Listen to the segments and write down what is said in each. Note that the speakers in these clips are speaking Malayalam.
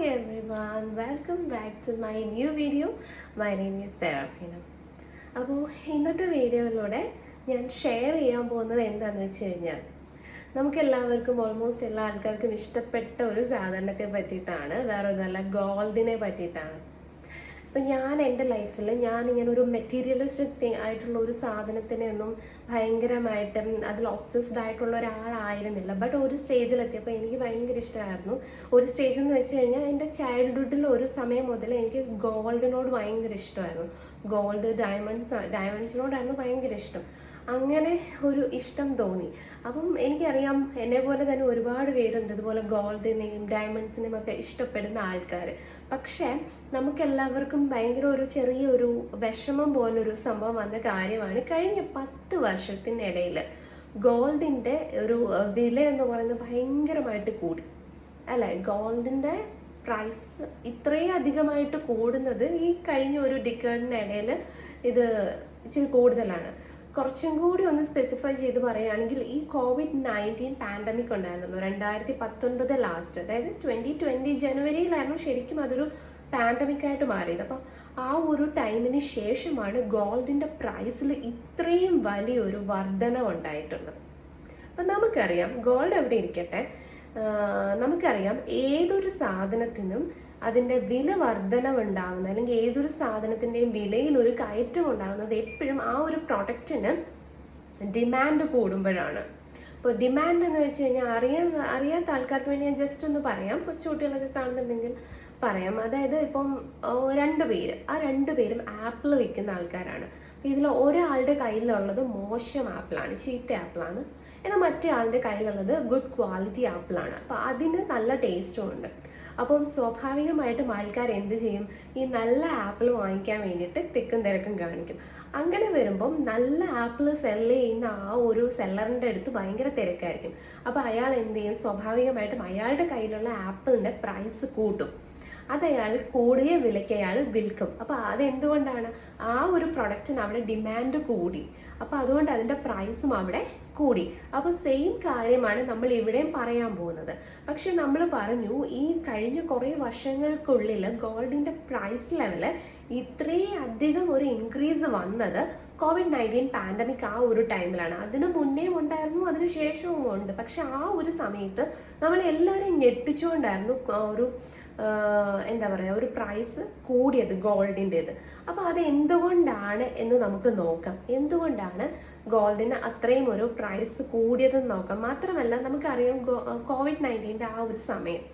Hi everyone, welcome back to my new video. My name is Serafina. അപ്പോൾ ഇന്നത്തെ വീഡിയോയിലൂടെ ഞാൻ ഷെയർ ചെയ്യാൻ പോകുന്നത് എന്താണെന്ന് വെച്ച് കഴിഞ്ഞാൽ നമുക്ക് എല്ലാവർക്കും ഓൾമോസ്റ്റ് എല്ലാ ആൾക്കാർക്കും ഇഷ്ടപ്പെട്ട ഒരു സാധനത്തെ പറ്റിയിട്ടാണ് വേറെ ഒന്നല്ല ഗോൾഡിനെ പറ്റിയിട്ടാണ് ഇപ്പം ഞാൻ എന്റെ ലൈഫിൽ ഞാൻ ഇങ്ങനെ ഒരു മെറ്റീരിയലിസ്റ്റിക് ആയിട്ടുള്ള ഒരു സാധനത്തിനെ ഒന്നും ഭയങ്കരമായിട്ടും അതിൽ ഒബ്സസ്ഡ് ആയിട്ടുള്ള ഒരാളായിരുന്നില്ല. ബട്ട് ഒരു സ്റ്റേജിലെത്തിയപ്പോൾ എനിക്ക് ഭയങ്കര ഇഷ്ടമായിരുന്നു. ഒരു സ്റ്റേജ് എന്ന് വെച്ച് കഴിഞ്ഞാൽ എന്റെ ചൈൽഡ്ഹുഡിൽ ഒരു സമയം മുതൽ എനിക്ക് ഗോൾഡിനോട് ഭയങ്കര ഇഷ്ടമായിരുന്നു. ഗോൾഡ് ഡയമണ്ട്സ് ഡയമണ്ട്സിനോടായിരുന്നു ഭയങ്കര ഇഷ്ടം. അങ്ങനെ ഒരു ഇഷ്ടം തോന്നി. അപ്പം എനിക്കറിയാം എന്നെ പോലെ തന്നെ ഒരുപാട് പേരുണ്ട്. ഇതുപോലെ ഗോൾഡിനെയും ഡയമണ്ട്സിനെയും ഒക്കെ ഇഷ്ടപ്പെടുന്ന ആൾക്കാർ പക്ഷേ നമുക്കെല്ലാവർക്കും ഭയങ്കര ഒരു ചെറിയൊരു വിഷമം പോലൊരു സംഭവം വന്ന കാര്യമാണ് കഴിഞ്ഞ പത്ത് വർഷത്തിനിടയിൽ ഗോൾഡിന്റെ ഒരു വില എന്ന് പറയുന്നത് ഭയങ്കരമായിട്ട് കൂടി. അല്ലേ? ഗോൾഡിന്റെ പ്രൈസ് ഇത്രയും അധികമായിട്ട് കൂടുന്നത് ഈ കഴിഞ്ഞ ഒരു ഡിക്കേഡിനിടയിൽ ഇത് ഇച്ചിരി കൂടുതലാണ്. കുറച്ചും കൂടി ഒന്ന് സ്പെസിഫൈ ചെയ്ത് പറയുകയാണെങ്കിൽ ഈ കോവിഡ് നയന്റീൻ പാൻഡമിക് ഉണ്ടായിരുന്നല്ലോ രണ്ടായിരത്തി പത്തൊൻപത് ലാസ്റ്റ് അതായത് ട്വന്റി ട്വന്റി ജനുവരിയിലായിരുന്നു ശരിക്കും അതൊരു പാൻഡമിക് ആയിട്ട് മാറിയത്. അപ്പം ആ ഒരു ടൈമിന് ശേഷമാണ് ഗോൾഡിന്റെ പ്രൈസിൽ ഇത്രയും വലിയൊരു വർധന ഉണ്ടായിട്ടുള്ളത്. അപ്പം നമുക്കറിയാം ഗോൾഡ് എവിടെ ഇരിക്കട്ടെ? നമുക്കറിയാം ഏതൊരു സാധനത്തിനും അതിന്റെ വില വർധനവുണ്ടാവുന്ന അല്ലെങ്കിൽ ഏതൊരു സാധനത്തിന്റെയും വിലയിൽ ഒരു കയറ്റം ഉണ്ടാകുന്നത് എപ്പോഴും ആ ഒരു പ്രൊഡക്റ്റിന് ഡിമാൻഡ് കൂടുമ്പോഴാണ്. ഇപ്പോൾ ഡിമാൻഡ് എന്ന് വെച്ച് കഴിഞ്ഞാൽ അറിയാൻ അറിയാത്ത ആൾക്കാർക്ക് വേണ്ടി ഞാൻ ജസ്റ്റ് ഒന്ന് പറയാം. കൊച്ചുകുട്ടികളൊക്കെ കാണുന്നുണ്ടെങ്കിൽ പറയാം. അതായത് ഇപ്പം രണ്ട് പേര് ആ രണ്ട് പേരും ആപ്പിൾ വിൽക്കുന്ന ആൾക്കാരാണ്. ഇതിൽ ഒരാളുടെ കയ്യിലുള്ളത് മോശം ആപ്പിളാണ് ചീത്ത ആപ്പിളാണ്. എന്നാൽ മറ്റേ ആളുടെ കയ്യിലുള്ളത് ഗുഡ് ക്വാളിറ്റി ആപ്പിളാണ് അപ്പോൾ അതിന് നല്ല ടേസ്റ്റും ഉണ്ട്. അപ്പം സ്വാഭാവികമായിട്ടും ആൾക്കാർ എന്ത് ചെയ്യും? ഈ നല്ല ആപ്പിൾ വാങ്ങിക്കാൻ വേണ്ടിയിട്ട് തിക്കും തിരക്കും കാണിക്കും. അങ്ങനെ വരുമ്പം നല്ല ആപ്പിൾ സെല്ല് ചെയ്യുന്ന ആ ഒരു സെല്ലറിന്റെ അടുത്ത് ഭയങ്കര തിരക്കായിരിക്കും. അപ്പോൾ അയാൾ എന്ത് ചെയ്യും? സ്വാഭാവികമായിട്ടും അയാളുടെ കയ്യിലുള്ള ആപ്പിളിന്റെ പ്രൈസ് കൂട്ടും. അത് അയാൾ കൂടിയ വിലയ്ക്ക് അയാൾ വിൽക്കും. അപ്പോൾ അതെന്തുകൊണ്ടാണ്? ആ ഒരു പ്രൊഡക്റ്റിന് അവിടെ ഡിമാൻഡ് കൂടി. അപ്പോൾ അതുകൊണ്ട് അതിന്റെ പ്രൈസും അവിടെ കൂടി. അപ്പോൾ സെയിം കാര്യമാണ് നമ്മൾ ഇവിടെയും പറയാൻ പോകുന്നത്. പക്ഷെ നമ്മൾ പറഞ്ഞു ഈ കഴിഞ്ഞ കുറേ വർഷങ്ങൾക്കുള്ളിൽ ഗോൾഡിന്റെ പ്രൈസ് ലെവൽ ഇത്രയധികം ഒരു ഇൻക്രീസ് വന്നത് കോവിഡ് നയന്റീൻ പാൻഡമിക് ആ ഒരു ടൈമിലാണ് അതിന് മുന്നേ ഉണ്ടായിരുന്നു അതിന് ശേഷവും ഉണ്ട്. പക്ഷെ ആ ഒരു സമയത്ത് നമ്മൾ എല്ലാവരെയും ഞെട്ടിച്ചുകൊണ്ടായിരുന്നു ഒരു എന്താ പറയുക ഒരു പ്രൈസ് കൂടിയത് ഗോൾഡിന്റെത് അപ്പോൾ അത് എന്തുകൊണ്ടാണ് എന്ന് നമുക്ക് നോക്കാം. എന്തുകൊണ്ടാണ് ഗോൾഡിന് അത്രയും ഒരു പ്രൈസ് കൂടിയതെന്ന് നോക്കാം. മാത്രമല്ല നമുക്കറിയാം കോവിഡ് നയന്റീന്റെ ആ ഒരു സമയം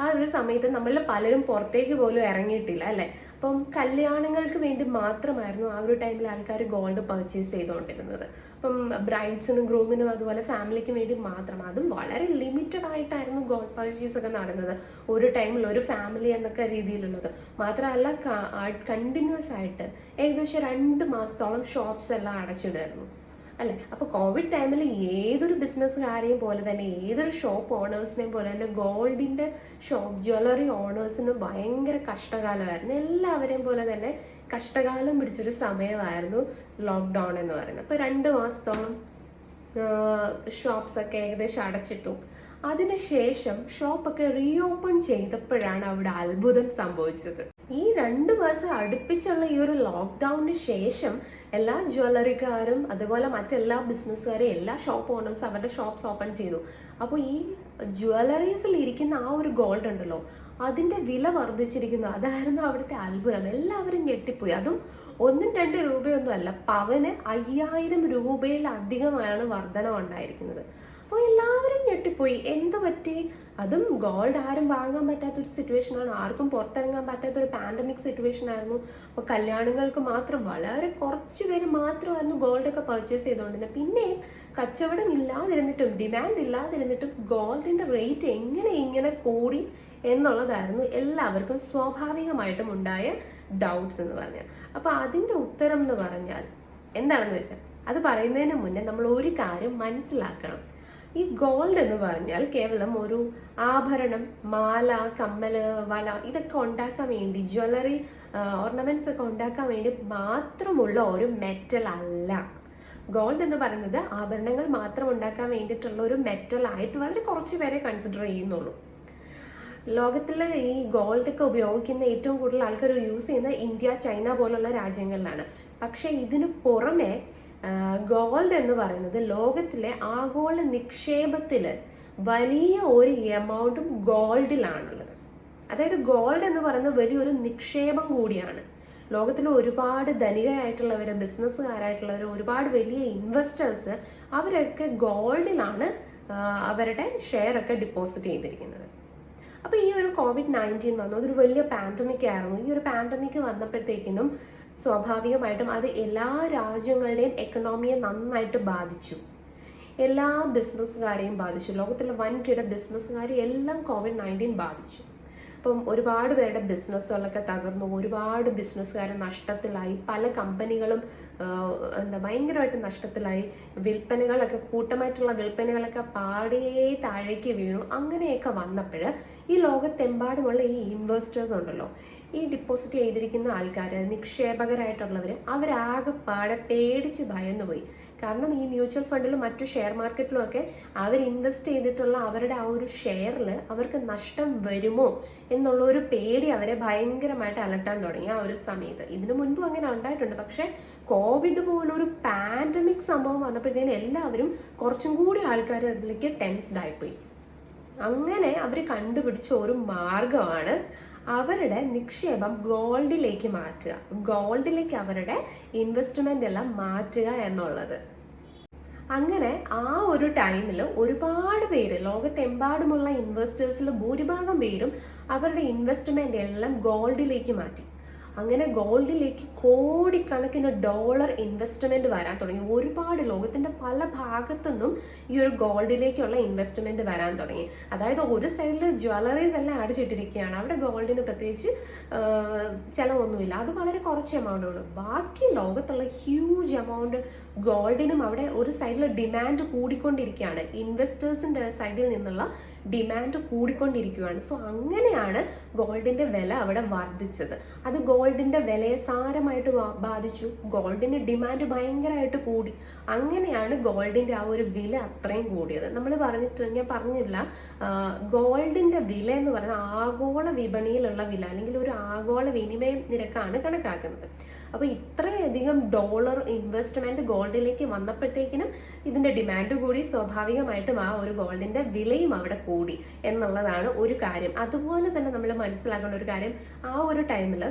ആ ഒരു സമയത്ത് നമ്മൾ പലരും പുറത്തേക്ക് പോലും ഇറങ്ങിയിട്ടില്ല അല്ലേ? അപ്പം കല്യാണങ്ങൾക്ക് വേണ്ടി മാത്രമായിരുന്നു ആ ഒരു ടൈമിൽ ആൾക്കാർ ഗോൾഡ് പർച്ചേസ് ചെയ്തുകൊണ്ടിരുന്നത്. അപ്പം ബ്രൈഡ്സിനും ഗ്രൂമിനും അതുപോലെ ഫാമിലിക്ക് വേണ്ടി മാത്രം. അതും വളരെ ലിമിറ്റഡ് ആയിട്ടായിരുന്നു ഗോൾഡ് പർച്ചേസ് ഒക്കെ നടന്നത്. ഒരു ടൈമിൽ ഒരു ഫാമിലി എന്നൊക്കെ രീതിയിലുള്ളത്. മാത്രമല്ല കണ്ടിന്യൂസ് ആയിട്ട് ഏകദേശം രണ്ട് മാസത്തോളം ഷോപ്സ് എല്ലാം അടച്ചിടുമായിരുന്നു. അല്ലേ? അപ്പോൾ കോവിഡ് ടൈമിൽ ഏതൊരു ബിസിനസ്സുകാരെയും പോലെ തന്നെ ഏതൊരു ഷോപ്പ് ഓണേഴ്സിനെയും പോലെ തന്നെ ഗോൾഡിന്റെ ഷോപ്പ് ജ്വല്ലറി ഓണേഴ്സിന് ഭയങ്കര കഷ്ടകാലമായിരുന്നു. എല്ലാവരെയും പോലെ തന്നെ കഷ്ടകാലം പിടിച്ചൊരു സമയമായിരുന്നു ലോക്ക്ഡൗൺ എന്ന് പറയുന്നത്. അപ്പോൾ രണ്ട് മാസത്തോളം ഷോപ്സൊക്കെ ഏകദേശം അടച്ചിട്ടു. അതിനുശേഷം ഷോപ്പൊക്കെ റീ ഓപ്പൺ ചെയ്തപ്പോഴാണ് അവിടെ അത്ഭുതം സംഭവിച്ചത്. ഈ രണ്ട് മാസം അടുപ്പിച്ചുള്ള ഈ ഒരു ലോക്ക്ഡൗണിന് ശേഷം എല്ലാ ജ്വല്ലറിക്കാരും അതുപോലെ മറ്റെല്ലാ ബിസിനസ്സുകാരും എല്ലാ ഷോപ്പ് ഓണേഴ്സ് അവരുടെ ഷോപ്സ് ഓപ്പൺ ചെയ്തു. അപ്പോൾ ഈ ജ്വല്ലറീസിൽ ഇരിക്കുന്ന ആ ഒരു ഗോൾഡ് ഉണ്ടല്ലോ അതിന്റെ വില വർദ്ധിച്ചിരിക്കുന്നു. അതായിരുന്നു അവിടുത്തെ അത്ഭുതം. എല്ലാവരും ഞെട്ടിപ്പോയി. അതും ഒന്നും രണ്ട് രൂപയൊന്നും അല്ല പവന് അയ്യായിരം രൂപയിലധികമാണ് വർധനം ഉണ്ടായിരിക്കുന്നത് അപ്പോൾ എല്ലാവരും ഞെട്ടിപ്പോയി. എന്ത് പറ്റി? അതും ഗോൾഡ് ആരും വാങ്ങാൻ പറ്റാത്ത പറ്റാത്തൊരു സിറ്റുവേഷനാണ് ആർക്കും പുറത്തിറങ്ങാൻ പറ്റാത്തൊരു പാൻഡമിക് സിറ്റുവേഷൻ ആയിരുന്നു. അപ്പോൾ കല്യാണങ്ങൾക്ക് മാത്രം വളരെ കുറച്ച് പേര് മാത്രമായിരുന്നു ഗോൾഡൊക്കെ പർച്ചേസ് ചെയ്തുകൊണ്ടിരുന്നത്. പിന്നെയും കച്ചവടം ഇല്ലാതിരുന്നിട്ടും ഡിമാൻഡ് ഇല്ലാതിരുന്നിട്ടും ഗോൾഡിന്റെ റേറ്റ് എങ്ങനെ ഇങ്ങനെ കൂടി എന്നുള്ളതായിരുന്നു എല്ലാവർക്കും സ്വാഭാവികമായിട്ടും ഉണ്ടായ ഡൗട്ട്സ് എന്ന് പറഞ്ഞാൽ. അപ്പോൾ അതിന്റെ ഉത്തരം എന്ന് പറഞ്ഞാൽ എന്താണെന്ന് വെച്ചാൽ അത് പറയുന്നതിന് മുന്നേ നമ്മൾ ഒരു കാര്യം മനസ്സിലാക്കണം. ഈ ഗോൾഡ് എന്ന് പറഞ്ഞാൽ കേവലം ഒരു ആഭരണം മാല കമ്മൽ വള ഇതൊക്കെ ഉണ്ടാക്കാൻ വേണ്ടി ജ്വല്ലറി ഓർണമെന്റ്സ് ഒക്കെ ഉണ്ടാക്കാൻ വേണ്ടി മാത്രമുള്ള ഒരു മെറ്റൽ അല്ല. ഗോൾഡ് എന്ന് പറയുന്നത് ആഭരണങ്ങൾ മാത്രം ഉണ്ടാക്കാൻ വേണ്ടിയിട്ടുള്ള ഒരു മെറ്റൽ ആയിട്ട് വളരെ കുറച്ച് പേരെ കൺസിഡർ ചെയ്യുന്നുള്ളൂ. ലോകത്തിലെ ഈ ഗോൾഡ് ഒക്കെ ഉപയോഗിക്കുന്ന ഏറ്റവും കൂടുതൽ ആൾക്കാർ യൂസ് ചെയ്യുന്നത് ഇന്ത്യ ചൈന പോലുള്ള രാജ്യങ്ങളിലാണ്. പക്ഷേ ഇതിന് പുറമെ ഗോൾഡ് എന്ന് പറയുന്നത് ലോകത്തിലെ ആഗോള നിക്ഷേപത്തിൽ വലിയ ഒരു എമൗണ്ടും ഗോൾഡിലാണുള്ളത്. അതായത് ഗോൾഡ് എന്ന് പറയുന്നത് വലിയൊരു നിക്ഷേപം കൂടിയാണ്. ലോകത്തിലെ ഒരുപാട് ധനികരായിട്ടുള്ളവർ ബിസിനസ്സുകാരായിട്ടുള്ളവർ ഒരുപാട് വലിയ ഇൻവെസ്റ്റേഴ്സ് അവരൊക്കെ ഗോൾഡിലാണ് അവരുടെ ഷെയർ ഒക്കെ ഡിപ്പോസിറ്റ് ചെയ്തിരിക്കുന്നത്. അപ്പോൾ ഈ ഒരു കോവിഡ് നയന്റീൻ വന്നു. അതൊരു വലിയ പാൻഡമിക് ആയിരുന്നു ഈ ഒരു പാൻഡമിക് വന്നപ്പോഴത്തേക്കിനും സ്വാഭാവികമായിട്ടും അത് എല്ലാ രാജ്യങ്ങളുടെയും എക്കണോമിയെ നന്നായിട്ട് ബാധിച്ചു. എല്ലാ ബിസിനസ്സുകാരെയും ബാധിച്ചു. ലോകത്തിലെ വൻകിട ബിസിനസ്സുകാരെ എല്ലാം കോവിഡ് നയന്റീൻ ബാധിച്ചു. അപ്പം ഒരുപാട് പേരുടെ ബിസിനസ്സുകളൊക്കെ തകർന്നു. ഒരുപാട് ബിസിനസ്സുകാർ നഷ്ടത്തിലായി. പല കമ്പനികളും എന്താ ഭയങ്കരമായിട്ട് നഷ്ടത്തിലായി. വിൽപ്പനകളൊക്കെ കൂട്ടമായിട്ടുള്ള വിൽപ്പനകളൊക്കെ പാടേ താഴേക്ക് വീണു. അങ്ങനെയൊക്കെ വന്നപ്പോൾ ഈ ലോകത്തെമ്പാടുമുള്ള ഈ ഇൻവെസ്റ്റേഴ്സ് ഉണ്ടല്ലോ ഈ ഡിപ്പോസിറ്റ് ചെയ്തിരിക്കുന്ന ആൾക്കാർ നിക്ഷേപകരായിട്ടുള്ളവർ അവരാകെപ്പാടെ പേടിച്ച് ഭയന്നുപോയി. കാരണം ഈ മ്യൂച്വൽ ഫണ്ടിലും മറ്റു ഷെയർ മാർക്കറ്റിലും ഒക്കെ അവർ ഇൻവെസ്റ്റ് ചെയ്തിട്ടുള്ള അവരുടെ ആ ഒരു ഷെയറിൽ അവർക്ക് നഷ്ടം വരുമോ എന്നുള്ള ഒരു പേടി അവരെ ഭയങ്കരമായിട്ട് അലട്ടാൻ തുടങ്ങി ആ ഒരു സമയത്ത്. ഇതിനു മുൻപും അങ്ങനെ ഉണ്ടായിട്ടുണ്ട്. പക്ഷേ കോവിഡ് പോലൊരു പാൻഡമിക് സംഭവം വന്നപ്പോഴത്തേന് എല്ലാവരും കുറച്ചും കൂടി ആൾക്കാർ അതിലേക്ക് ടെൻസ്ഡ് ആയിപ്പോയി. അങ്ങനെ അവർ കണ്ടുപിടിച്ച ഒരു മാർഗമാണ് അവരുടെ നിക്ഷേപം ഗോൾഡിലേക്ക് മാറ്റുക. ഗോൾഡിലേക്ക് അവരുടെ ഇൻവെസ്റ്റ്മെന്റ് എല്ലാം മാറ്റുക എന്നുള്ളത്. അങ്ങനെ ആ ഒരു ടൈമിൽ ഒരുപാട് പേര് ലോകത്തെമ്പാടുമുള്ള ഇൻവെസ്റ്റേഴ്സിൽ ഭൂരിഭാഗം പേരും അവരുടെ ഇൻവെസ്റ്റ്മെന്റ് എല്ലാം ഗോൾഡിലേക്ക് മാറ്റി. അങ്ങനെ ഗോൾഡിലേക്ക് കോടിക്കണക്കിന് ഡോളർ ഇൻവെസ്റ്റ്മെന്റ് വരാൻ തുടങ്ങി. ഒരുപാട് ലോകത്തിന്റെ പല ഭാഗത്തുനിന്നും ഈ ഒരു ഗോൾഡിലേക്കുള്ള ഇൻവെസ്റ്റ്മെന്റ് വരാൻ തുടങ്ങി. അതായത് ഒരു സൈഡിൽ ജ്വല്ലറീസ് എല്ലാം അടിച്ചിട്ടിരിക്കുകയാണ്. അവിടെ ഗോൾഡിന് പ്രത്യേകിച്ച് ചിലവൊന്നുമില്ല. അത് വളരെ കുറച്ച് എമൗണ്ട് ഉള്ളൂ. ബാക്കി ലോകത്തുള്ള ഹ്യൂജ് എമൗണ്ട് ഗോൾഡിനും അവിടെ ഒരു സൈഡിൽ ഡിമാൻഡ് കൂടിക്കൊണ്ടിരിക്കുകയാണ്. ഇൻവെസ്റ്റേഴ്സിന്റെ സൈഡിൽ നിന്നുള്ള ഡിമാൻഡ് കൂടിക്കൊണ്ടിരിക്കുകയാണ് സോ അങ്ങനെയാണ് ഗോൾഡിന്റെ വില അവിടെ വർദ്ധിച്ചത്. അത് ഗോൾഡിന്റെ വിലയെ സാരമായിട്ട് ബാധിച്ചു. ഗോൾഡിന്റെ ഡിമാൻഡ് ഭയങ്കരമായിട്ട് കൂടി. അങ്ങനെയാണ് ഗോൾഡിന്റെ ആ ഒരു വില അത്രയും കൂടിയത്. നമ്മൾ പറഞ്ഞിട്ട് ഞാൻ പറഞ്ഞില്ല ഗോൾഡിന്റെ വില എന്ന് പറയുന്നത് ആഗോള വിപണിയിലുള്ള വില അല്ലെങ്കിൽ ഒരു ആഗോള വിനിമയ നിരക്കാണ് കണക്കാക്കുന്നത്. അപ്പോൾ ഇത്രയധികം ഡോളർ ഇൻവെസ്റ്റ്മെന്റ് ഗോൾഡിലേക്ക് വന്നപ്പോഴത്തേക്കിനും ഇതിന്റെ ഡിമാൻഡ് കൂടി സ്വാഭാവികമായിട്ടും ആ ഒരു ഗോൾഡിന്റെ വിലയും അവിടെ കൂടി എന്നുള്ളതാണ് ഒരു കാര്യം. അതുപോലെ തന്നെ നമ്മൾ മനസ്സിലാക്കേണ്ട ഒരു കാര്യം ആ ഒരു ടൈമിൽ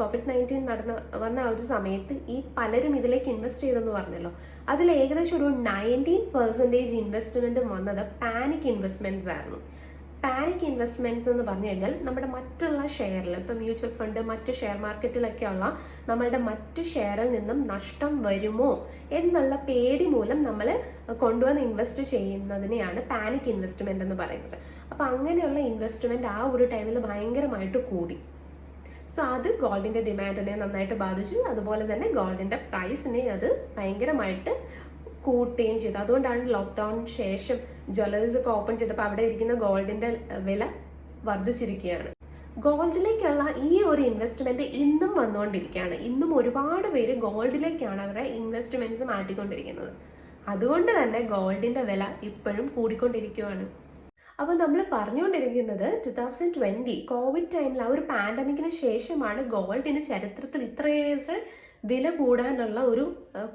കോവിഡ് നയന്റീൻ നടന്ന വന്ന ആ ഒരു സമയത്ത് ഈ പലരും ഇതിലേക്ക് ഇൻവെസ്റ്റ് ചെയ്തെന്ന് പറഞ്ഞല്ലോ. അതിൽ ഏകദേശം ഒരു നയന്റീൻ പെർസെന്റേജ് ഇൻവെസ്റ്റ്മെന്റ് വന്നത് പാനിക് ഇൻവെസ്റ്റ്മെന്റ്സ് ആയിരുന്നു. പാനിക് ഇൻവെസ്റ്റ്മെന്റ്സ് എന്ന് പറഞ്ഞു കഴിഞ്ഞാൽ നമ്മുടെ മറ്റുള്ള ഷെയറിൽ ഇപ്പം മ്യൂച്വൽ ഫണ്ട് മറ്റ് ഷെയർ മാർക്കറ്റിലൊക്കെയുള്ള നമ്മളുടെ മറ്റ് ഷെയറിൽ നിന്നും നഷ്ടം വരുമോ എന്നുള്ള പേടി മൂലം നമ്മൾ കൊണ്ടുവന്ന് ഇൻവെസ്റ്റ് ചെയ്യുന്നതിനെയാണ് പാനിക് ഇൻവെസ്റ്റ്മെന്റ് എന്ന് പറയുന്നത്. അപ്പം അങ്ങനെയുള്ള ഇൻവെസ്റ്റ്മെന്റ് ആ ഒരു ടൈമിൽ ഭയങ്കരമായിട്ട് കൂടി. സോ അത് ഗോൾഡിന്റെ ഡിമാൻഡിനെ നന്നായിട്ട് ബാധിച്ചു. അതുപോലെ തന്നെ ഗോൾഡിന്റെ പ്രൈസിനെ അത് ഭയങ്കരമായിട്ട് കൂട്ടുകയും ചെയ്തു. അതുകൊണ്ടാണ് ലോക്ക്ഡൗൺ ശേഷം ജ്വല്ലറീസ് ഒക്കെ ഓപ്പൺ ചെയ്തപ്പോൾ അവിടെ ഇരിക്കുന്ന ഗോൾഡിന്റെ വില വർദ്ധിച്ചിരിക്കുകയാണ്. ഗോൾഡിലേക്കുള്ള ഈ ഒരു ഇൻവെസ്റ്റ്മെന്റ് ഇന്നും വന്നുകൊണ്ടിരിക്കുകയാണ്. ഇന്നും ഒരുപാട് പേര് ഗോൾഡിലേക്കാണ് അവരുടെ ഇൻവെസ്റ്റ്മെന്റ്സ് മാറ്റിക്കൊണ്ടിരിക്കുന്നത്. അതുകൊണ്ട് തന്നെ ഗോൾഡിന്റെ വില ഇപ്പോഴും കൂടിക്കൊണ്ടിരിക്കുകയാണ്. അപ്പോൾ നമ്മൾ പറഞ്ഞുകൊണ്ടിരിക്കുന്നത് ടു തൗസൻഡ് ട്വന്റി കോവിഡ് ടൈമിൽ ആ ഒരു പാൻഡമിക്കിന് ശേഷമാണ് ഗോൾഡിന് ചരിത്രത്തിൽ ഇത്രയേറെ വില കൂടാനുള്ള ഒരു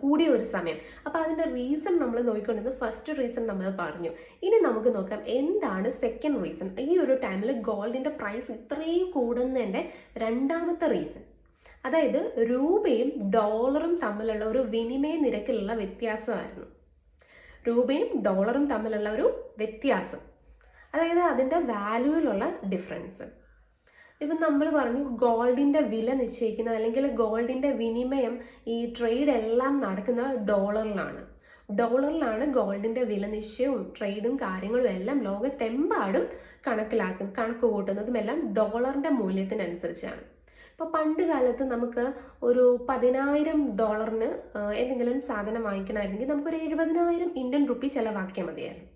കൂടിയ ഒരു സമയം. അപ്പോൾ അതിന്റെ റീസൺ നമ്മൾ നോക്കിക്കൊണ്ടിരുന്നത് ഫസ്റ്റ് റീസൺ നമ്മൾ പറഞ്ഞു. ഇനി നമുക്ക് നോക്കാം എന്താണ് സെക്കൻഡ് റീസൺ ഈ ഒരു ടൈമിൽ ഗോൾഡിന്റെ പ്രൈസ് ഇത്രയും കൂടുന്നതിന്റെ രണ്ടാമത്തെ റീസൺ അതായത് രൂപയും ഡോളറും തമ്മിലുള്ള ഒരു വിനിമയ നിരക്കിലുള്ള വ്യത്യാസമായിരുന്നു. രൂപയും ഡോളറും തമ്മിലുള്ള ഒരു വ്യത്യാസം. അതായത് അതിന്റെ വാല്യൂവിലുള്ള ഡിഫറൻസ് ഇപ്പം നമ്മൾ പറഞ്ഞു ഗോൾഡിന്റെ വില നിശ്ചയിക്കുന്ന അല്ലെങ്കിൽ ഗോൾഡിന്റെ വിനിമയം ഈ ട്രേഡ് എല്ലാം നടക്കുന്ന ഡോളറിലാണ്. ഡോളറിലാണ് ഗോൾഡിന്റെ വില നിശ്ചയവും ട്രേഡും കാര്യങ്ങളും എല്ലാം ലോകത്തെമ്പാടും കണക്കിലാക്കും കണക്ക് കൂട്ടുന്നതും എല്ലാം ഡോളറിന്റെ മൂല്യത്തിനനുസരിച്ചാണ്. ഇപ്പോൾ പണ്ട് കാലത്ത് നമുക്ക് ഒരു പതിനായിരം ഡോളറിന് എന്തെങ്കിലും സാധനം വാങ്ങിക്കണമായിരുന്നെങ്കിൽ നമുക്കൊരു എഴുപതിനായിരം ഇന്ത്യൻ റുപ്പി ചിലവാക്കിയാൽ മതിയായിരുന്നു.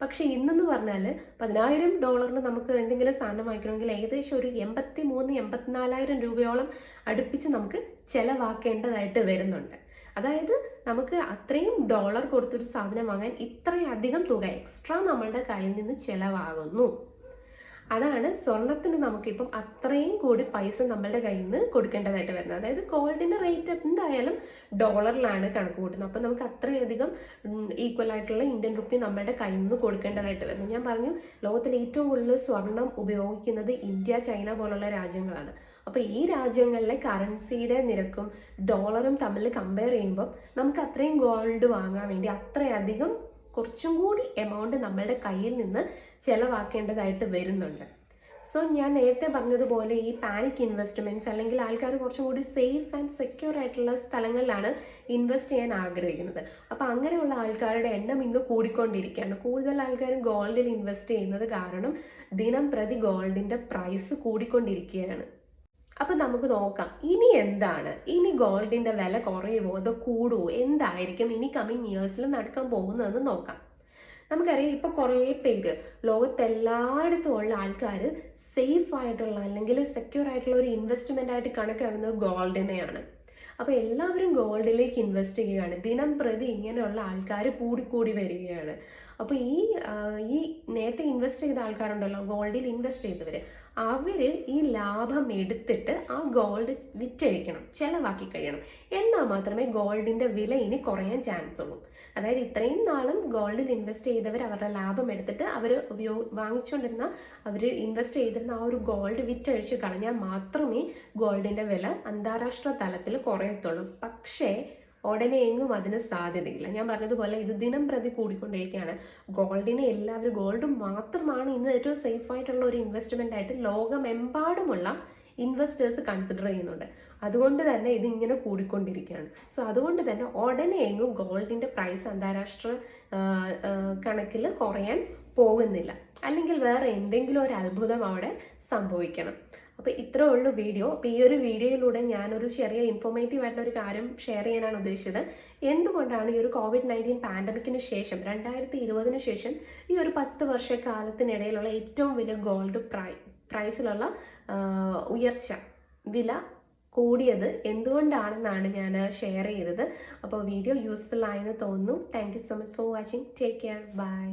പക്ഷേ ഇന്നെന്ന് പറഞ്ഞാൽ പതിനായിരം ഡോളറിന് നമുക്ക് എന്തെങ്കിലും സാധനം വാങ്ങിക്കണമെങ്കിൽ ഏകദേശം ഒരു എൺപത്തി മൂന്ന് എൺപത്തിനാലായിരം രൂപയോളം അടുപ്പിച്ച് നമുക്ക് ചിലവാക്കേണ്ടതായിട്ട് വരുന്നുണ്ട്. അതായത് നമുക്ക് അത്രയും ഡോളർ കൊടുത്തൊരു സാധനം വാങ്ങാൻ ഇത്രയധികം തുക എക്സ്ട്രാ നമ്മളുടെ കയ്യിൽ നിന്ന് ചിലവാകുന്നു. അതാണ് സ്വർണത്തിന് നമുക്കിപ്പം അത്രയും കൂടി പൈസ നമ്മളുടെ കയ്യിൽ നിന്ന് കൊടുക്കേണ്ടതായിട്ട് വരുന്നത്. അതായത് ഗോൾഡിന്റെ റേറ്റ് എന്തായാലും ഡോളറിലാണ് കണക്ക് കൂട്ടുന്നത്. അപ്പം നമുക്ക് അത്രയധികം ഈക്വൽ ആയിട്ടുള്ള ഇന്ത്യൻ റുപ്പി നമ്മളുടെ കയ്യിൽ നിന്ന് കൊടുക്കേണ്ടതായിട്ട് വരുന്നത് ഞാൻ പറഞ്ഞു ലോകത്തിൽ ഏറ്റവും കൂടുതൽ സ്വർണം ഉപയോഗിക്കുന്നത് ഇന്ത്യ ചൈന പോലുള്ള രാജ്യങ്ങളാണ്. അപ്പോൾ ഈ രാജ്യങ്ങളിലെ കറൻസിയുടെ നിരക്കും ഡോളറും തമ്മിൽ കമ്പയർ ചെയ്യുമ്പോൾ നമുക്ക് അത്രയും ഗോൾഡ് വാങ്ങാൻ വേണ്ടി അത്രയധികം കുറച്ചും കൂടി എമൗണ്ട് നമ്മളുടെ കയ്യിൽ നിന്ന് ചിലവാക്കേണ്ടതായിട്ട് വരുന്നുണ്ട്. സോ ഞാൻ നേരത്തെ പറഞ്ഞതുപോലെ ഈ പാനിക് ഇൻവെസ്റ്റ്മെന്റ്സ് അല്ലെങ്കിൽ ആൾക്കാർ കുറച്ചും കൂടി സേഫ് ആൻഡ് സെക്യൂർ ആയിട്ടുള്ള സ്ഥലങ്ങളിലാണ് ഇൻവെസ്റ്റ് ചെയ്യാൻ ആഗ്രഹിക്കുന്നത്. അപ്പോൾ അങ്ങനെയുള്ള ആൾക്കാരുടെ എണ്ണം ഇന്ന് കൂടിക്കൊണ്ടിരിക്കുകയാണ്. കൂടുതൽ ആൾക്കാരും ഗോൾഡിൽ ഇൻവെസ്റ്റ് ചെയ്യുന്നത് കാരണം ദിനം പ്രതി ഗോൾഡിന്റെ പ്രൈസ് കൂടിക്കൊണ്ടിരിക്കുകയാണ്. അപ്പം നമുക്ക് നോക്കാം. ഇനി എന്താണ്? ഇനി ഗോൾഡിന്റെ വില കുറയുമോ അതോ കൂടുമോ എന്തായിരിക്കും ഇനി കമ്മിങ് ഇയേഴ്സിൽ നടക്കാൻ പോകുന്നതെന്ന് നോക്കാം. നമുക്കറിയാം ഇപ്പോൾ കുറേ പേര് ലോകത്തെല്ലായിടത്തും ഉള്ള ആൾക്കാർ സേഫ് ആയിട്ടുള്ള അല്ലെങ്കിൽ സെക്യൂർ ആയിട്ടുള്ള ഒരു ഇൻവെസ്റ്റ്മെന്റ് ആയിട്ട് കണക്കാക്കുന്നത് ഗോൾഡിനെയാണ്. അപ്പോൾ എല്ലാവരും ഗോൾഡിലേക്ക് ഇൻവെസ്റ്റ് ചെയ്യുകയാണ്. ദിനം പ്രതി ഇങ്ങനെയുള്ള ആൾക്കാർ കൂടിക്കൂടി വരികയാണ്. അപ്പോൾ ഈ ഈ നേരത്തെ ഇൻവെസ്റ്റ് ചെയ്ത ആൾക്കാരുണ്ടല്ലോ ഗോൾഡിൽ ഇൻവെസ്റ്റ് ചെയ്തവർ അവർ ഈ ലാഭം എടുത്തിട്ട് ആ ഗോൾഡ് വിറ്റഴിക്കണം ചിലവാക്കി കഴിയണം. എന്നാൽ മാത്രമേ ഗോൾഡിന്റെ വില ഇനി കുറയാൻ ചാൻസ് ഉള്ളൂ. അതായത് ഇത്രയും നാളും ഗോൾഡിൽ ഇൻവെസ്റ്റ് ചെയ്തവർ അവരുടെ ലാഭം എടുത്തിട്ട് അവർ ഉപയോഗ വാങ്ങിച്ചുകൊണ്ടിരുന്ന അവർ ഇൻവെസ്റ്റ് ചെയ്തിരുന്ന ആ ഒരു ഗോൾഡ് വിറ്റഴിച്ച് കളഞ്ഞാൽ മാത്രമേ ഗോൾഡിന്റെ വില അന്താരാഷ്ട്ര തലത്തിൽ കുറയത്തുള്ളൂ. പക്ഷേ ഉടനെ എങ്ങും അതിന് സാധ്യതയില്ല. ഞാൻ പറഞ്ഞതുപോലെ ഇത് ദിനം പ്രതി കൂടിക്കൊണ്ടിരിക്കുകയാണ് ഗോൾഡിനെ എല്ലാവരും ഗോൾഡ് മാത്രമാണ് ഇന്ന് ഏറ്റവും സേഫ് ആയിട്ടുള്ള ഒരു ഇൻവെസ്റ്റ്മെന്റ് ആയിട്ട് ലോകമെമ്പാടുമുള്ള ഇൻവെസ്റ്റേഴ്സ് കൺസിഡർ ചെയ്യുന്നുണ്ട്. അതുകൊണ്ട് തന്നെ ഇത് ഇങ്ങനെ കൂടിക്കൊണ്ടിരിക്കുകയാണ്. സോ അതുകൊണ്ട് തന്നെ ഉടനെ എങ്ങും ഗോൾഡിന്റെ പ്രൈസ് അന്താരാഷ്ട്ര കണക്കിൽ കുറയാൻ പോകുന്നില്ല. അല്ലെങ്കിൽ വേറെ എന്തെങ്കിലും ഒരു അത്ഭുതം അവിടെ സംഭവിക്കണം. അപ്പോൾ ഇത്രേ ഉള്ളൂ വീഡിയോ. അപ്പോൾ ഈ ഒരു വീഡിയോയിലൂടെ ഞാനൊരു ചെറിയ ഇൻഫോർമേറ്റീവ് ആയിട്ടുള്ള ഒരു കാര്യം ഷെയർ ചെയ്യാനാണ് ഉദ്ദേശിച്ചത്. എന്തുകൊണ്ടാണ് ഈ ഒരു കോവിഡ് നയന്റീൻ പാൻഡമിക്കിന് ശേഷം രണ്ടായിരത്തി ഇരുപതിന് ശേഷം ഈ ഒരു പത്ത് വർഷക്കാലത്തിനിടയിലുള്ള ഏറ്റവും വലിയ ഗോൾഡ് പ്രൈ പ്രൈസിലുള്ള ഉയർച്ച വില കൂടിയത് എന്തുകൊണ്ടാണെന്നാണ് ഞാൻ ഷെയർ ചെയ്തത്. അപ്പോൾ വീഡിയോ യൂസ്ഫുൾ ആയെന്ന് തോന്നുന്നു. Thank you so much for watching take care bye